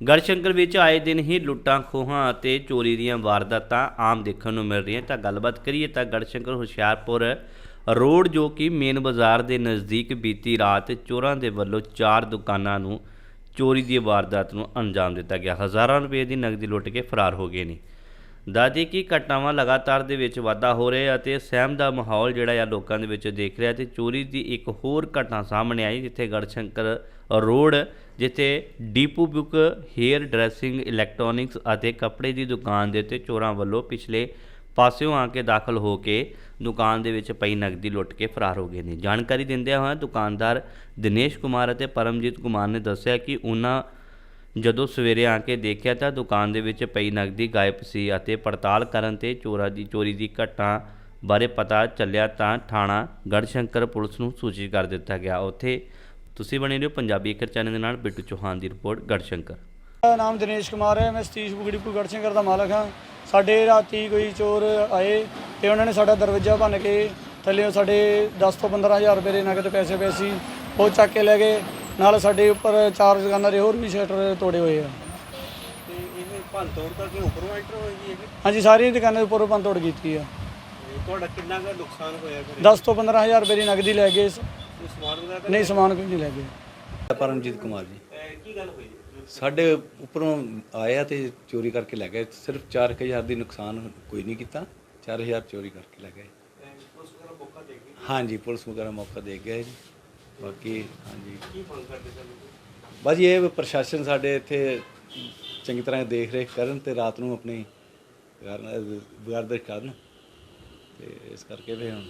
ਗੜਸ਼ੰਕਰ ਵਿੱਚ ਆਏ ਦਿਨ ਹੀ ਲੁੱਟਾਂ, ਖੋਹਾਂ ਅਤੇ ਚੋਰੀ ਦੀਆਂ ਵਾਰਦਾਤਾਂ ਆਮ ਦੇਖਣ ਨੂੰ ਮਿਲ ਰਹੀਆਂ। ਤਾਂ ਗੱਲਬਾਤ ਕਰੀਏ ਤਾਂ ਗੜਸ਼ੰਕਰ ਹੁਸ਼ਿਆਰਪੁਰ ਰੋਡ ਜੋ ਕਿ ਮੇਨ ਬਾਜ਼ਾਰ ਦੇ ਨਜ਼ਦੀਕ ਬੀਤੀ ਰਾਤ ਚੋਰਾਂ ਦੇ ਵੱਲੋਂ ਚਾਰ ਦੁਕਾਨਾਂ ਨੂੰ ਚੋਰੀ ਦੀ ਵਾਰਦਾਤ ਨੂੰ ਅੰਜਾਮ ਦਿੱਤਾ ਗਿਆ। ਹਜ਼ਾਰਾਂ ਰੁਪਏ ਦੀ ਨਕਦੀ ਲੁੱਟ ਕੇ ਫਰਾਰ ਹੋ ਗਏ ਨੇ। ਦਾਦੀ ਕੀ ਘਟਨਾਵਾਂ ਲਗਾਤਾਰ ਦੇ ਵਿੱਚ ਵਾਧਾ ਹੋ ਰਿਹਾ ਅਤੇ ਸਹਿਮ ਦਾ ਮਾਹੌਲ ਜਿਹੜਾ ਆ ਲੋਕਾਂ ਦੇ ਵਿੱਚ ਦੇਖ ਰਿਹਾ ਤੇ ਚੋਰੀ ਦੀ ਇੱਕ ਹੋਰ ਘਟਨਾ ਸਾਹਮਣੇ ਆਈ, ਜਿੱਥੇ ਗੜਸ਼ੰਕਰ ਰੋਡ, ਜਿੱਥੇ depot book, hair dressing, electronics ਅਤੇ ਕੱਪੜੇ ਦੀ ਦੁਕਾਨ ਦੇ ਉੱਤੇ ਚੋਰਾਂ ਵੱਲੋਂ ਪਿਛਲੇ ਪਾਸਿਓਂ ਆ ਕੇ ਦਾਖਲ ਹੋ ਕੇ ਦੁਕਾਨ ਦੇ ਵਿੱਚ ਪਈ ਨਕਦੀ ਲੁੱਟ ਕੇ ਫਰਾਰ ਹੋ ਗਏ ਨੇ। ਜਾਣਕਾਰੀ ਦਿੰਦਿਆਂ ਹੋਇਆ ਦੁਕਾਨਦਾਰ ਦਿਨੇਸ਼ ਕੁਮਾਰ ਅਤੇ ਪਰਮਜੀਤ ਕੁਮਾਰ ਨੇ ਦੱਸਿਆ ਕਿ ਉਹਨਾਂ ਜਦੋਂ ਸਵੇਰੇ ਆ ਕੇ ਦੇਖਿਆ ਤਾਂ ਦੁਕਾਨ ਦੇ ਵਿੱਚ ਪਈ ਨਕਦੀ ਗਾਇਬ ਸੀ ਅਤੇ ਪੜਤਾਲ ਕਰਨ ਤੇ ਚੋਰਾਂ ਦੀ ਚੋਰੀ ਦੀ ਘਟਨਾ ਬਾਰੇ ਪਤਾ ਚੱਲਿਆ ਤਾਂ ਥਾਣਾ ਗੜਸ਼ੰਕਰ ਪੁਲਿਸ ਨੂੰ ਸੂਚਿਤ ਕਰ ਦਿੱਤਾ ਗਿਆ। ਉੱਥੇ ਤੁਸੀਂ ਬਣੇ ਰਹੋ ਪੰਜਾਬੀ ਇੱਕ ਚੈਨਲ ਦੇ ਨਾਲ ਬਿੱਟੂ ਚੌਹਾਨ ਦੀ ਰਿਪੋਰਟ ਗੜਸ਼ੰਕਰ। ਮੇਰਾ ਨਾਮ ਦਿਨੇਸ਼ ਕੁਮਾਰ ਹੈ ਮੈਂ ਸਤੀਸ਼ ਬੁਗੜੀ ਗੜਸ਼ੰਕਰ ਦਾ ਮਾਲਕ ਹਾਂ। ਸਾਡੇ ਰਾਤੀ ਕੋਈ ਚੋਰ ਆਏ ਤੇ ਉਹਨਾਂ ਨੇ ਸਾਡਾ ਦਰਵਾਜ਼ਾ ਭੰਨ ਕੇ ਥੱਲੇ ਸਾਡੇ 10 ਤੋਂ 15000 ਰੁਪਏ ਦੇ ਨਗਦ ਪੈਸੇ ਪਏ ਸੀ ਉਹ ਚੱਕ ਕੇ ਲੈ ਗਏ। ਨਾਲ ਸਾਡੇ ਉੱਪਰ ਚਾਰ ਦੁਕਾਨਾਂ ਦੇ ਹੋਰ ਵੀ ਸ਼ਟਰ ਤੋੜੇ ਹੋਏ ਆ। ਤੇ ਇਹ ਭੰਨ ਤੋੜ ਕਰਕੇ ਉੱਪਰੋਂ ਐਂਟਰ ਹੋਈ ਹੈਗੀ ਹਾਂਜੀ ਸਾਰੀਆਂ ਦੁਕਾਨਾਂ ਦੇ ਉੱਪਰ ਭੰਨ ਤੋੜ ਕੀਤੀ ਆ। ਤੁਹਾਡਾ ਕਿੰਨਾ ਕੁ ਨੁਕਸਾਨ ਹੋਇਆ ਫਿਰ? 10 ਤੋਂ 15000 ਰੁਪਏ ਦੀ ਨਗਦੀ ਲੈ ਗਏ। ਕੋਈ ਸਮਾਨ ਵਗੈਰਾ ਤਾਂ ਨਹੀਂ ਸਮਾਨ ਕੋਈ ਨਹੀਂ ਲੈ ਗਏ ਪਰਮਜੀਤ ਕੁਮਾਰ ਜੀ। ਅਹ ਕੀ ਗੱਲ ਹੋਈ? ਸਾਡੇ ਉੱਪਰੋਂ ਆਇਆ ਤੇ ਚੋਰੀ ਕਰਕੇ ਲੈ ਗਏ। ਸਿਰਫ 4000 ਦੀ ਨੁਕਸਾਨ ਕੋਈ ਨਹੀਂ ਕੀਤਾ। 4000 ਚੋਰੀ ਕਰਕੇ ਲੈ ਗਏ। ਪੁਲਿਸ ਵਗੈਰਾ ਮੌਕਾ ਦੇ ਗਈ? ਹਾਂਜੀ ਪੁਲਿਸ ਵਗੈਰਾ ਮੌਕਾ ਦੇ ਗਏ ਜੀ। ਬਾਕੀ ਹਾਂਜੀ। ਕੀ ਮੰਗ ਕਰਦੇ ਸਨ ਬਾਜੀ ਇਹ ਵੀ ਪ੍ਰਸ਼ਾਸਨ ਸਾਡੇ ਇੱਥੇ ਚੰਗੀ ਤਰ੍ਹਾਂ ਦੇਖ ਰੇਖ ਕਰਨ ਤੇ ਰਾਤ ਨੂੰ ਆਪਣੀ ਵਿਗਾਰਦਸ਼ ਕਰਨ। ਤੇ ਇਸ ਕਰਕੇ ਵੀ ਹੁਣ